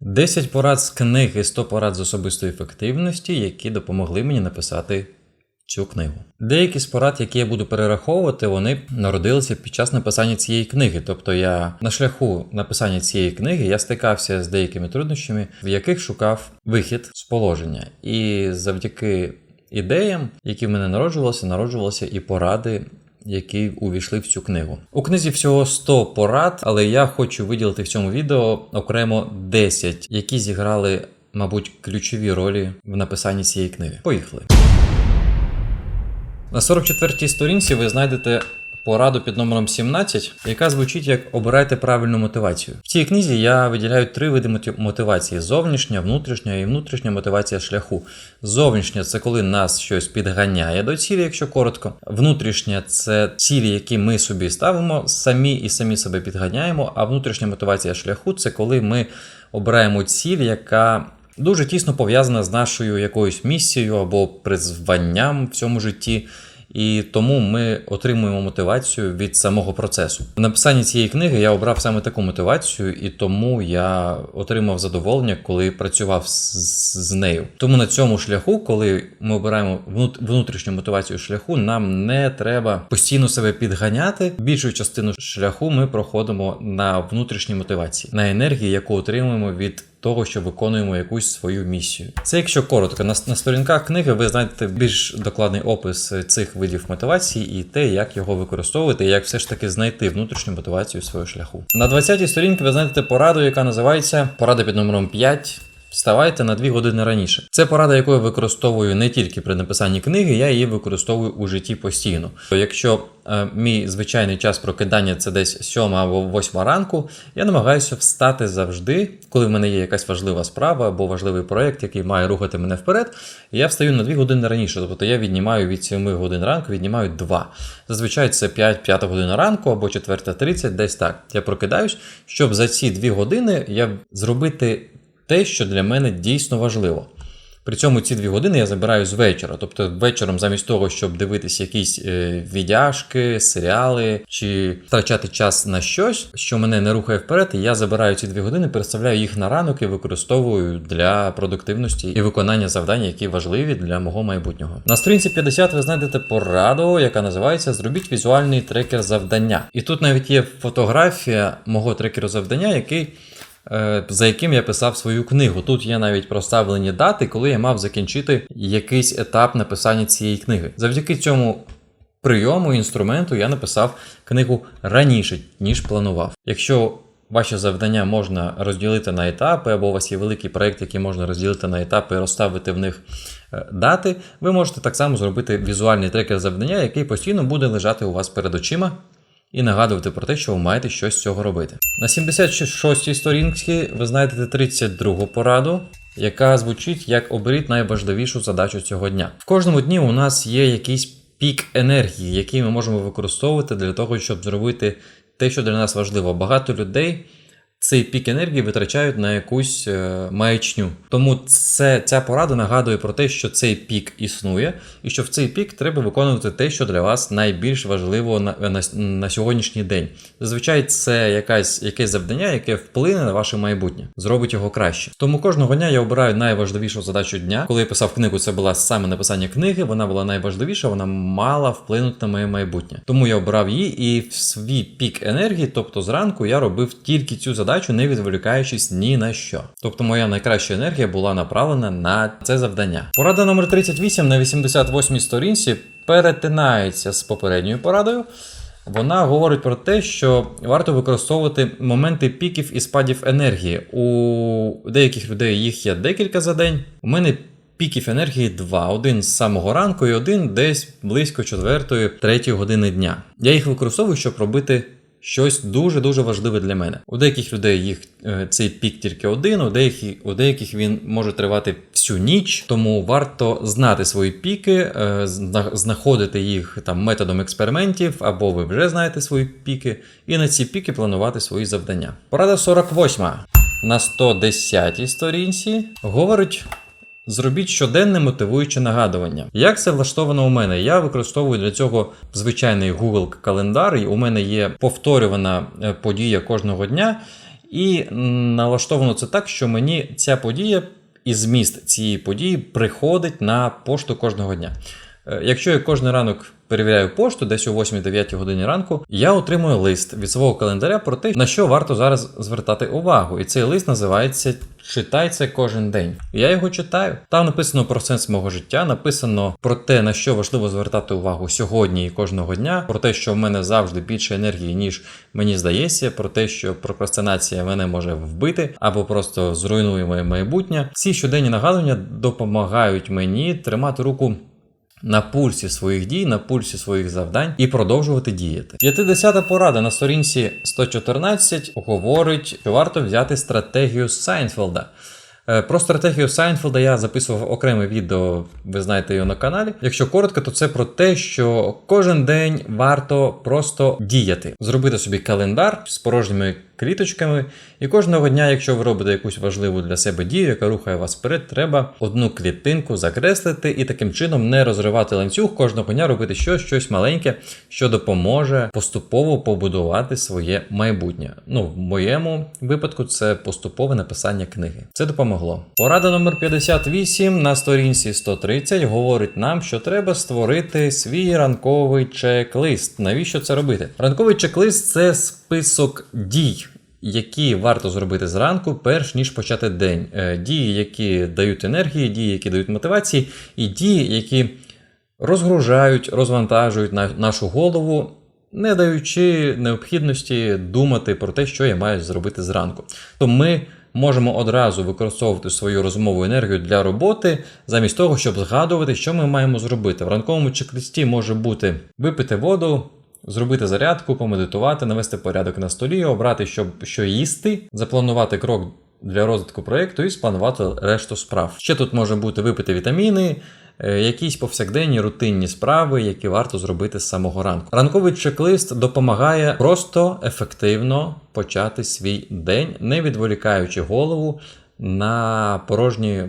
10 порад з книги 100 порад з особистої ефективності, які допомогли мені написати цю книгу. Деякі з порад, які я буду перераховувати, вони народилися під час написання цієї книги. Тобто я на шляху написання цієї книги я стикався з деякими труднощами, в яких шукав вихід з положення. І завдяки ідеям, які в мене народжувалися, народжувалися і поради. Які увійшли в цю книгу. У книзі всього 100 порад, але я хочу виділити в цьому відео окремо 10, які зіграли, мабуть, ключові ролі в написанні цієї книги. Поїхали. На 44-й сторінці ви знайдете пораду під номером 17, яка звучить як обирайте правильну мотивацію. В цій книзі я виділяю три види мотив- мотивації: зовнішня, внутрішня і внутрішня мотивація шляху. Зовнішня це коли нас щось підганяє до цілі, якщо коротко. Внутрішня це цілі, які ми собі ставимо, самі і самі себе підганяємо. А внутрішня мотивація шляху це коли ми обираємо ціль, яка дуже тісно пов'язана з нашою якоюсь місією або призванням в цьому житті. І тому ми отримуємо мотивацію від самого процесу. В написанні цієї книги я обрав саме таку мотивацію, і тому я отримав задоволення, коли працював з, з нею. Тому на цьому шляху, коли ми обираємо внут- внутрішню мотивацію шляху, нам не треба постійно себе підганяти. Більшу частину шляху ми проходимо на внутрішній мотивації, на енергії, яку отримуємо від того, що виконуємо якусь свою місію. Це якщо коротко, на, на сторінках книги ви знайдете більш докладний опис цих видів мотивації і те, як його використовувати, і як все ж таки знайти внутрішню мотивацію свого шляху. На 20-й сторінці ви знайдете пораду, яка називається порада під номером 5. Вставайте на 2 години раніше. Це порада, яку я використовую не тільки при написанні книги, я її використовую у житті постійно. Якщо е, мій звичайний час прокидання це десь 7 або 8 ранку, я намагаюся встати завжди, коли в мене є якась важлива справа або важливий проект, який має рухати мене вперед. Я встаю на 2 години раніше. Тобто я віднімаю від 7 годин ранку, віднімаю 2. Зазвичай це 5-5 година ранку або 4.30, десь так. Я прокидаюсь, щоб за ці 2 години я зробити те, що для мене дійсно важливо. При цьому ці дві години я забираю з вечора. Тобто вечором, замість того, щоб дивитись якісь е, відяшки, серіали чи втрачати час на щось, що мене не рухає вперед, я забираю ці дві години, переставляю їх на ранок і використовую для продуктивності і виконання завдань, які важливі для мого майбутнього. На сторінці 50 ви знайдете пораду, яка називається Зробіть візуальний трекер завдання. І тут навіть є фотографія мого трекеру завдання, який за яким я писав свою книгу. Тут є навіть проставлені дати, коли я мав закінчити якийсь етап написання цієї книги. Завдяки цьому прийому, інструменту я написав книгу раніше, ніж планував. Якщо Ваші завдання можна розділити на етапи, або у вас є великий проєкт, який можна розділити на етапи і розставити в них е, дати. Ви можете так само зробити візуальний трекер завдання, який постійно буде лежати у вас перед очима і нагадувати про те, що ви маєте щось з цього робити. На 76-й сторінці ви знайдете 32 пораду, яка звучить як оберіть найважливішу задачу цього дня. В кожному дні у нас є якийсь пік енергії, який ми можемо використовувати для того, щоб зробити те, що для нас важливо. Багато людей цей пік енергії витрачають на якусь е, маячню. Тому це, ця порада нагадує про те, що цей пік існує, і що в цей пік треба виконувати те, що для вас найбільш важливо на, на, на сьогоднішній день. Зазвичай це якась, якесь завдання, яке вплине на ваше майбутнє, зробить його краще. Тому кожного дня я обираю найважливішу задачу дня. Коли я писав книгу, це була саме написання книги. Вона була найважливіша, вона мала вплинути на моє майбутнє. Тому я обрав її, і в свій пік енергії, тобто зранку, я робив тільки цю задачу, не відволікаючись ні на що. Тобто моя найкраща енергія була направлена на це завдання. Порада номер 38 на 88 сторінці перетинається з попередньою порадою. Вона говорить про те, що варто використовувати моменти піків і спадів енергії. У деяких людей їх є декілька за день. У мене піків енергії два: один з самого ранку і один десь близько 4-3 години дня. Я їх використовую, щоб робити. Щось дуже дуже важливе для мене. У деяких людей їх е, цей пік тільки один, у деяких, у деяких він може тривати всю ніч, тому варто знати свої піки, е, знаходити їх там методом експериментів, або ви вже знаєте свої піки, і на ці піки планувати свої завдання. Порада 48 на 110 сторінці говорить Зробіть щоденне мотивуюче нагадування. Як це влаштовано у мене? Я використовую для цього звичайний Google календар. У мене є повторювана е, подія кожного дня. І налаштовано це так, що мені ця подія і зміст цієї події приходить на пошту кожного дня. Е, Якщо я кожен ранок перевіряю пошту, десь о 8-9 годині ранку, я отримую лист від свого календаря про те, на що варто зараз звертати увагу. І цей лист називається Читай це кожен день. Я його читаю. Там написано про сенс мого життя, написано про те, на що важливо звертати увагу сьогодні і кожного дня, про те, що в мене завжди більше енергії, ніж мені здається, про те, що прокрастинація мене може вбити або просто зруйнує моє майбутнє. Ці щоденні нагадування допомагають мені тримати руку на пульсі своїх дій, на пульсі своїх завдань і продовжувати діяти. 50 порада на сторінці 114 говорить, що варто взяти стратегію Сайнфелда. Е, Про стратегію Сайнфелда я записував окреме відео, ви знаєте його на каналі. Якщо коротко, то це про те, що кожен день варто просто діяти, зробити собі календар з порожніми кліточками, і кожного дня, якщо ви робите якусь важливу для себе дію, яка рухає вас вперед, треба одну клітинку закреслити і таким чином не розривати ланцюг кожного дня робити щось, щось маленьке, що допоможе поступово побудувати своє майбутнє. Ну, в моєму випадку це поступове написання книги. Це допомогло. Порада номер 58 на сторінці 130 говорить нам, що треба створити свій ранковий чек-лист. Навіщо це робити? Ранковий чек-лист це список дій. Які варто зробити зранку, перш ніж почати день. Е, Дії, які дають енергії, дії, які дають мотивації, і дії, які розгружають, розвантажують нашу голову, не даючи необхідності думати про те, що я маю зробити зранку. То ми можемо одразу використовувати свою розумову енергію для роботи, замість того, щоб згадувати, що ми маємо зробити. В ранковому чек-листі може бути випити воду. Зробити зарядку, помедитувати, навести порядок на столі, обрати, що, що їсти, запланувати крок для розвитку проєкту і спланувати решту справ. Ще тут може бути випити вітаміни, е, якісь повсякденні рутинні справи, які варто зробити з самого ранку. Ранковий чек-лист допомагає просто ефективно почати свій день, не відволікаючи голову на порожні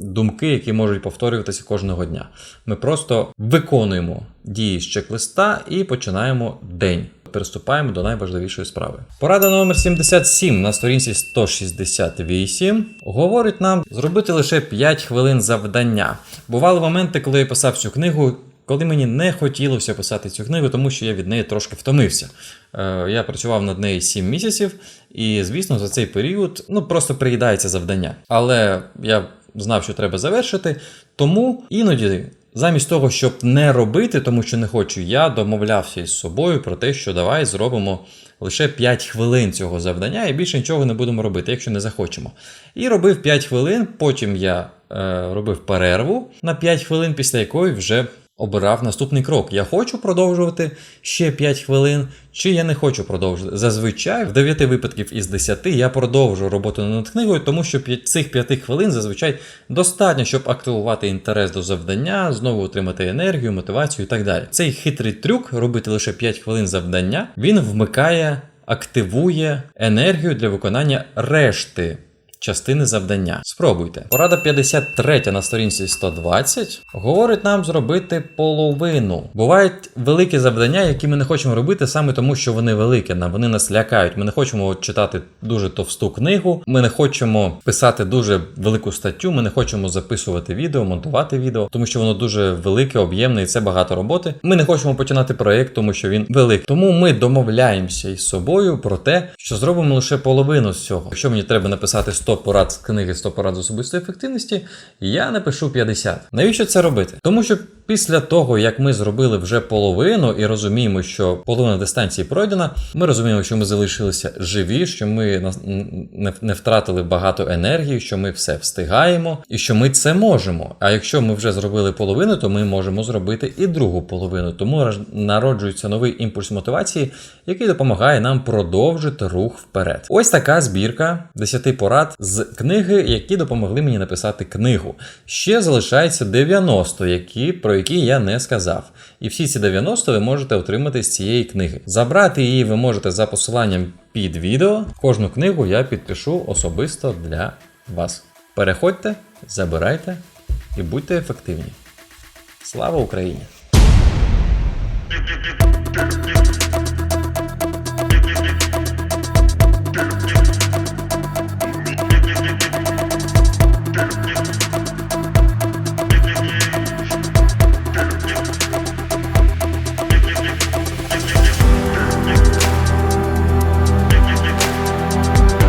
думки, які можуть повторюватися кожного дня. Ми просто виконуємо дії з чек-листа і починаємо день. Переступаємо до найважливішої справи. Порада номер 77 на сторінці 168 говорить нам зробити лише 5 хвилин завдання. Бували моменти, коли я писав цю книгу, коли мені не хотілося писати цю книгу, тому що я від неї трошки втомився. Е, Я працював над нею 7 місяців, і звісно, за цей період ну просто приїдається завдання. Але я знав, що треба завершити, тому іноді. Замість того, щоб не робити, тому що не хочу, я домовлявся із собою про те, що давай зробимо лише 5 хвилин цього завдання і більше нічого не будемо робити, якщо не захочемо. І робив 5 хвилин, потім я е, робив перерву на 5 хвилин, після якої вже обирав наступний крок. Я хочу продовжувати ще 5 хвилин, чи я не хочу продовжувати. Зазвичай в 9 випадків із 10 я продовжу роботу над книгою, тому що цих 5 хвилин зазвичай достатньо, щоб активувати інтерес до завдання, знову отримати енергію, мотивацію і так далі. Цей хитрий трюк робити лише 5 хвилин завдання, він вмикає, активує енергію для виконання решти частини завдання. Спробуйте. Порада 53 на сторінці 120 говорить нам зробити половину. Бувають великі завдання, які ми не хочемо робити саме тому, що вони великі. Вони нас лякають. Ми не хочемо читати дуже товсту книгу. Ми не хочемо писати дуже велику статтю. Ми не хочемо записувати відео, монтувати відео, тому що воно дуже велике, об'ємне і це багато роботи. Ми не хочемо починати проєкт, тому що він великий. Тому ми домовляємося із собою про те, що зробимо лише половину з цього. Якщо мені треба написати 100 порад з книги 100 порад з особистої ефективності, я напишу 50. Навіщо це робити? Тому що після того, як ми зробили вже половину і розуміємо, що половина дистанції пройдена, ми розуміємо, що ми залишилися живі, що ми не, втратили багато енергії, що ми все встигаємо і що ми це можемо. А якщо ми вже зробили половину, то ми можемо зробити і другу половину. Тому народжується новий імпульс мотивації, який допомагає нам продовжити рух вперед. Ось така збірка 10 порад з книги, які допомогли мені написати книгу. Ще залишається 90, які, про які я не сказав. І всі ці 90 ви можете отримати з цієї книги. Забрати її ви можете за посиланням під відео. Кожну книгу я підпишу особисто для вас. Переходьте, забирайте і будьте ефективні. Слава Україні!